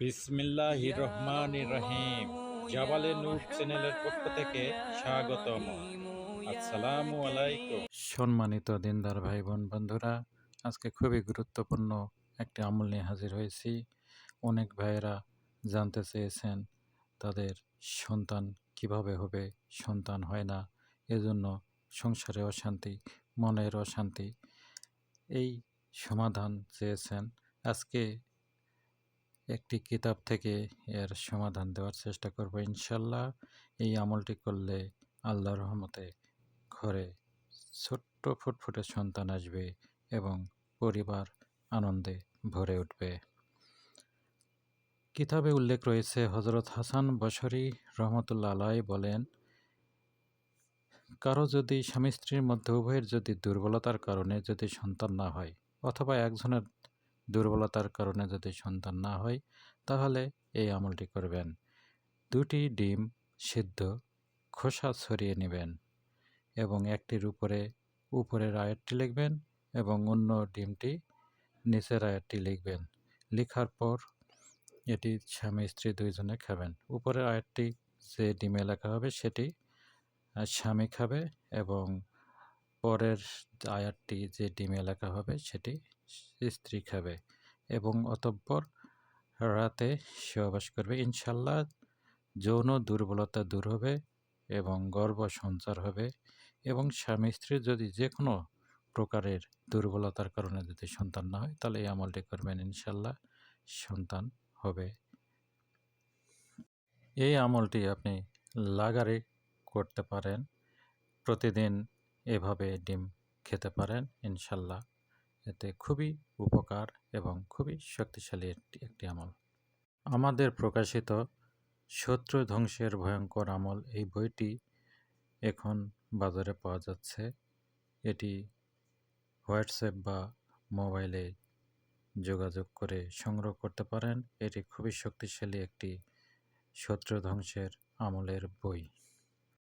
বিসমিল্লাহ রহমান রহিম। জাবালে নূর চ্যানেলের পক্ষ থেকে স্বাগতম। আসসালামু আলাইকুম। সম্মানিত দিনদার ভাই বোন বন্ধুরা আজকে খুবই গুরুত্বপূর্ণ একটি আমল নিয়ে হাজির হয়েছি। অনেক ভাইয়েরা জানতে চেয়েছেন তাদের সন্তান কীভাবে হবে সন্তান হয় না এজন্য সংসারে অশান্তি মনের অশান্তি এই সমাধান চেয়েছেন। আজকে একটি কিতাব থেকে এর সমাধান দেওয়ার চেষ্টা করব ইনশাল্লাহ। এই আমলটি করলে আল্লাহর রহমতে ঘরে ছোট্ট ফুটফুটে সন্তান আসবে এবং পরিবার আনন্দে ভরে উঠবে। কিতাবে উল্লেখ রয়েছে হজরত হাসান বসরি রহমতুল্লা আলাই বলেন, কারও যদি স্বামী স্ত্রীর মধ্যে উভয়ের যদি দুর্বলতার কারণে যদি সন্তান না হয় অথবা একজনের দুর্বলতার কারণে যদি সন্তান না হয়, তাহলে এই আমলটি করবেন। দুটি ডিম সিদ্ধ, খোসা ছড়িয়ে নেবেন এবং একটির উপরে উপরের আয়াতটি লিখবেন এবং অন্য ডিমটি নিচের আয়াতটি লিখবেন। লেখার পর এটি স্বামী স্ত্রী দুইজনে খাবেন। উপরের আয়াতটি যে ডিমে লেখা হবে, সেটি স্বামী খাবে এবং পরের আয়াতটি যে ডিমে লেখা হবে সেটি স্ত্রী খাবে এবং অতঃপর রাতে সহবাস করবে। ইনশাল্লাহ যৌন দুর্বলতা দূর হবে এবং গর্ব সঞ্চার হবে এবং স্বামী স্ত্রীর যদি যে কোনো প্রকারের দুর্বলতার কারণে যদি সন্তান না হয়, তাহলে এই আমলটি করবেন ইনশাল্লাহ সন্তান হবে। এই আমলটি আপনি লাগারে করতে পারেন। প্রতিদিন এভাবে ডিম খেতে পারেন, ইনশাল্লাহ। এতে খুবই উপকার এবং খুবই শক্তিশালী একটি আমল। আমাদের প্রকাশিত শত্রু ধ্বংসের ভয়ঙ্কর আমল এই বইটি এখন বাজারে পাওয়া যাচ্ছে। এটি হোয়াটসঅ্যাপ বা মোবাইলে যোগাযোগ করে সংগ্রহ করতে পারেন। এটি খুবই শক্তিশালী একটি শত্রু ধ্বংসের আমলের বই।